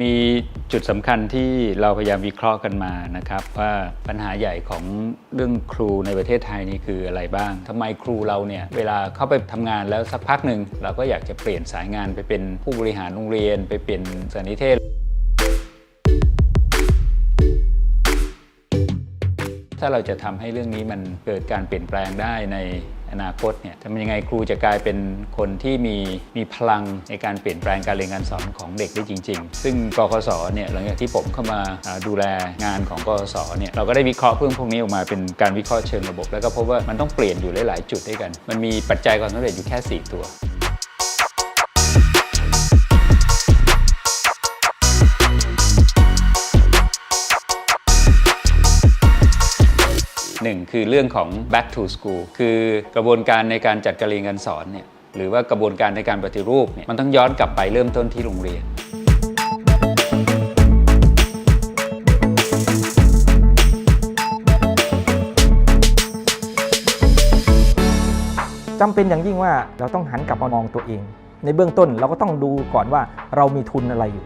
มีจุดสำคัญที่เราพยายามวิเคราะห์กันมานะครับว่าปัญหาใหญ่ของเรื่องครูในประเทศไทยนี่คืออะไรบ้างทำไมครูเราเนี่ยเวลาเข้าไปทำงานแล้วสักพักหนึ่งเราก็อยากจะเปลี่ยนสายงานไปเป็นผู้บริหารโรงเรียน ไปเป็นสานิเทศ ถ้าเราจะทำให้เรื่องนี้มันเกิดการเปลี่ยนแปลงได้ใน อนาคตเนี่ยทำยังไงครูจะกลายเป็นคนที่มีมีพลังในการเปลี่ยนแปลงการเรียนการสอนของเด็กได้จริง ๆ ซึ่งกคศเนี่ยหลังจากที่ผมเข้ามาดูแลงานของกคศเนี่ยเราก็ได้วิเคราะห์เรื่องพวกนี้ออกมาเป็นการวิเคราะห์เชิงระบบ แล้วก็พบว่ามันต้องเปลี่ยนอยู่หลายๆจุดด้วยกัน มันมีปัจจัยความสำเร็จอยู่แค่ 4 ตัว หนึ่งคือเรื่องของ back to school คือกระบวนการในการจัดการเรียนการสอนเนี่ยหรือว่ากระบวนการในการปฏิรูปเนี่ยมันต้องย้อนกลับไปเริ่มต้นที่โรงเรียนจำเป็นอย่างยิ่งว่าเราต้องหันกลับมามองตัวเอง ในเบื้องต้นเราก็ต้องดูก่อนว่าเรามีทุนอะไรอยู่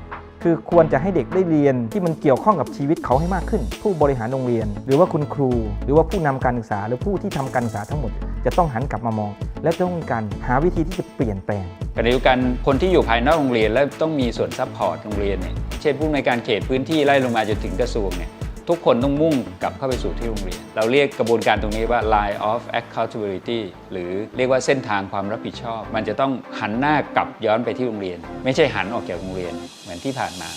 คือควรจะให้เด็กได้เรียนที่มันเกี่ยวข้องกับชีวิตเขาให้มากขึ้น ผู้บริหารโรงเรียน หรือว่าคุณครู หรือว่าผู้นำการศึกษา หรือผู้ที่ทำการศึกษาทั้งหมด จะต้องหันกลับมามอง และต้องการหาวิธีที่จะเปลี่ยนแปลงขณะเดียวกันคนที่อยู่ภายนอกโรงเรียนและต้องมีส่วนซัพพอร์ตโรงเรียนเนี่ยเช่นผู้ในการเขตพื้นที่ไล่ลงมาจนถึงกระทรวงเนี่ย ทุกคนต้องมุ่งกลับเข้าไปสู่ที่โรงเรียน เราเรียกกระบวนการตรงนี้ว่า line of accountability หรือเรียกว่าเส้นทางความรับผิดชอบ มันจะต้องหันหน้ากลับย้อนไปที่โรงเรียน ไม่ใช่หันออกจากโรงเรียนเหมือนที่ผ่านมา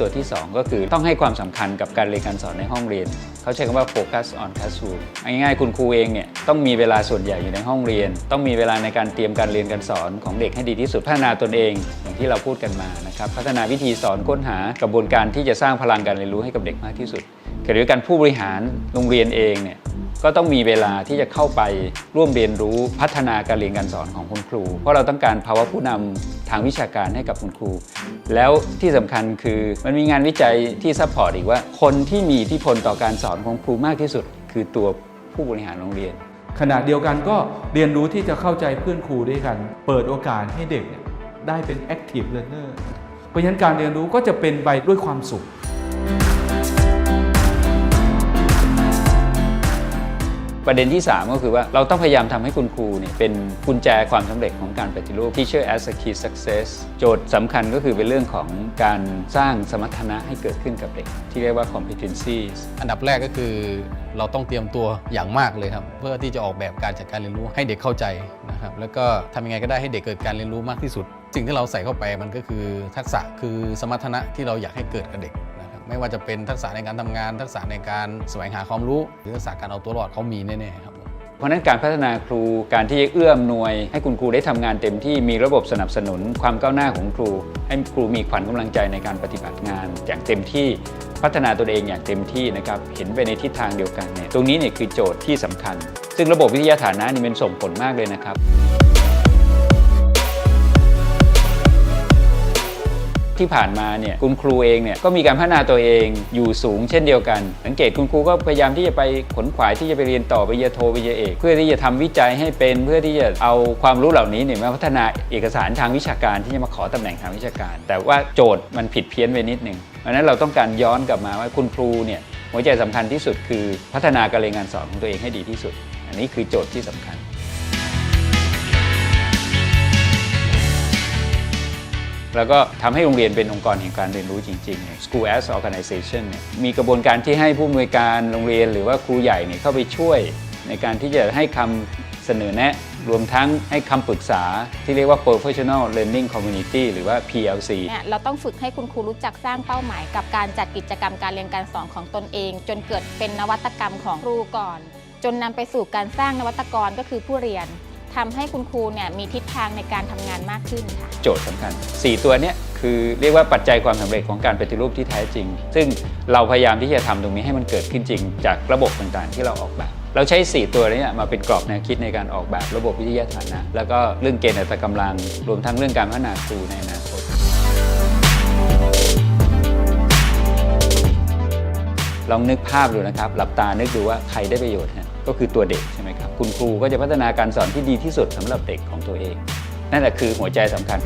ตัวที่ 2 ก็คือต้องให้ความสำคัญกับการเรียนการสอนในห้องเรียน เขาใช้คำว่า focus on classroom ง่ายๆคุณครูเองเนี่ยต้องมีเวลาส่วนใหญ่อยู่ในห้องเรียน ต้องมีเวลาในการเตรียมการเรียนการสอนของเด็กให้ดีที่สุดพัฒนาตนเองอย่างที่เราพูดกันมานะครับพัฒนาวิธีสอนค้นหากระบวนการที่จะสร้างพลังการเรียนรู้ให้กับเด็กมากที่สุดขณะเดียวกันผู้บริหารโรงเรียนเองเนี่ย ก็ต้องมีเวลาที่จะเข้าไปร่วมเรียนรู้พัฒนาการเรียนการสอนของคุณครู เพราะเราต้องการภาวะผู้นำทางวิชาการให้กับคุณครู แล้วที่สำคัญคือมันมีงานวิจัยที่ซัพพอร์ตอีกว่า คนที่มีอิทธิพลต่อการสอนของครูมากที่สุด คือตัวผู้บริหารโรงเรียน ขณะเดียวกันก็เรียนรู้ที่จะเข้าใจเพื่อนครูด้วยกัน เปิดโอกาสให้เด็กเนี่ยได้เป็น active learner เพราะฉะนั้นการเรียนรู้ก็จะเป็นไปด้วยความสุข ประเด็นที่ 3 ก็คือว่าเราต้องพยายามทำให้คุณครูเนี่ยเป็นกุญแจความสำเร็จของการปฏิรูป Teacher as a key success โจทย์สำคัญก็คือเป็นเรื่องของการสร้างสมรรถนะให้เกิดขึ้นกับเด็ก ที่เรียกว่า competencies อันดับแรกก็คือเราต้องเตรียมตัวอย่างมากเลยครับ เพื่อที่จะออกแบบการจัดการเรียนรู้ให้เด็กเข้าใจนะครับแล้วก็ทำยังไงก็ได้ให้เด็กเกิดการเรียนรู้มากที่สุดสิ่งที่เราใส่เข้าไปมันก็คือทักษะคือสมรรถนะที่เราอยากให้เกิดกับเด็ก ไม่ว่าจะเป็นทักษะในการทำงาน ทักษะในการแสวงหาความรู้หรือทักษะการเอาตัวรอดเขามีแน่ๆครับเพราะนั้นการพัฒนาครูการที่เอื้อมหน่วย ให้คุณครูได้ทำงานเต็มที่มีระบบสนับสนุน ความก้าวหน้าของครู ให้ครูมีขวัญกำลังใจในการปฏิบัติงาน อย่างเต็มที่พัฒนาตัวเองอย่างเต็มที่นะครับเห็นไปในทิศทางเดียวกันเนี่ยตรงนี้เนี่ยคือโจทย์ที่สำคัญ ซึ่งระบบวิทยาฐานะนี่เป็นส่งผลมากเลยนะครับ ที่ผ่านมาเนี่ยคุณครูเองเนี่ยก็มีการพัฒนาตัวเองอยู่สูงเช่นเดียวกัน สังเกตคุณครูก็พยายามที่จะไปขนขวายที่จะไปเรียนต่อไปริญญาโทปริญญาเอกเพื่อที่จะทำวิจัยให้เป็น เพื่อที่จะเอาความรู้เหล่านี้เนี่ยมาพัฒนาเอกสารทางวิชาการที่จะมาขอตำแหน่งทางวิชาการ แต่ว่าโจทย์มันผิดเพี้ยนไปนิดนึงเพราะฉะนั้นเราต้องการย้อนกลับมาว่าคุณครูเนี่ยหัวใจสำคัญที่สุดคือพัฒนาการเรียนการสอนของตัวเองให้ดีที่สุด อันนี้คือโจทย์ที่สำคัญ แล้วก็ทำให้โรงเรียนเป็นองค์กรแห่งการเรียนรู้จริงๆเนี่ย School as Organization เนี่ยมีกระบวนการที่ให้ผู้อำนวยการโรงเรียนหรือว่าครูใหญ่เนี่ยเข้าไปช่วยในการที่จะให้คำเสนอแนะ รวมทั้งให้คำปรึกษาที่เรียกว่า Professional Learning Community หรือว่า PLC เนี่ยเราต้องฝึกให้คุณครูรู้จักสร้างเป้าหมาย กับการจัดกิจกรรมการเรียนการสอนของตนเอง จนเกิดเป็นนวัตกรรมของครูก่อน จนนำไปสู่การสร้างนวัตกรก็คือผู้เรียน ทำให้คุณครูเนี่ยมีทิศทางในการทำงานมากขึ้นค่ะ โจทย์สำคัญ 4 ตัวเนี้ยคือเรียกว่าปัจจัยความสำเร็จของการปฏิรูปที่แท้จริง ซึ่งเราพยายามที่จะทำตรงนี้ให้มันเกิดขึ้นจริง จากระบบต่างๆ ที่เราออกแบบ เราใช้ 4 ตัวนี้มาเป็นกรอบแนวคิดในการออกแบบระบบวิทยาฐานะ แล้วก็เรื่องเกณฑ์อัตรากำลัง รวมทั้งเรื่องการพัฒนาครูในอนาคต ลองนึกภาพดูนะครับ หลับตานึกดูว่าใครได้ประโยชน์ฮะก็คือตัวเด็กใช่ไหมครับ คุณครูก็จะพัฒนาการสอนที่ดีที่สุดสำหรับเด็กของตัวเอง นั่นแหละคือหัวใจสำคัญ